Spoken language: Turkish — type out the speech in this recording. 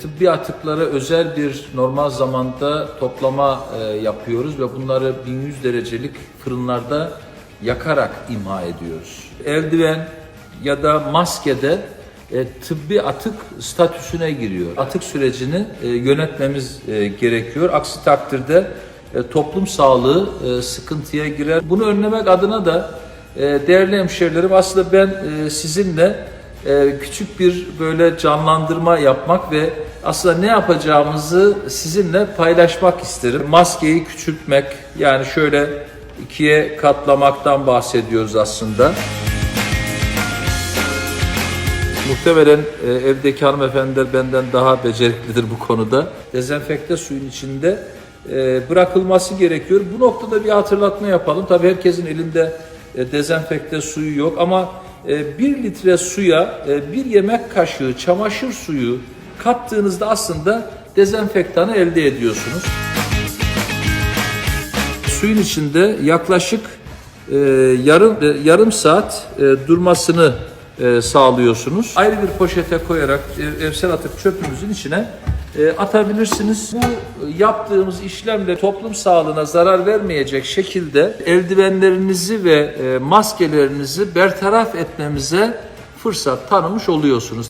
Tıbbi atıklara özel bir normal zamanda toplama e, yapıyoruz ve bunları 1100 derecelik fırınlarda yakarak imha ediyoruz. Eldiven ya da maskede e, tıbbi atık statüsüne giriyor. Atık sürecini e, yönetmemiz e, gerekiyor. Aksi takdirde e, toplum sağlığı e, sıkıntıya girer. Bunu önlemek adına da e, değerli hemşehrilerim aslında ben e, sizinle e, küçük bir böyle canlandırma yapmak ve aslında ne yapacağımızı sizinle paylaşmak isterim. Maskeyi küçültmek yani şöyle ikiye katlamaktan bahsediyoruz aslında. Muhtemelen e, evdeki hanımefendiler benden daha beceriklidir bu konuda. Dezenfekte suyun içinde e, bırakılması gerekiyor. Bu noktada bir hatırlatma yapalım. Tabii herkesin elinde e, dezenfekte suyu yok ama e, bir litre suya e, bir yemek kaşığı çamaşır suyu kattığınızda aslında dezenfektanı elde ediyorsunuz. Suyun içinde yaklaşık e, yarım e, yarım saat e, durmasını e, sağlıyorsunuz. Ayrı bir poşete koyarak e, evsel atık çöpümüzün içine e, atabilirsiniz. Bu yaptığımız işlemle toplum sağlığına zarar vermeyecek şekilde eldivenlerinizi ve e, maskelerinizi bertaraf etmemize fırsat tanımış oluyorsunuz.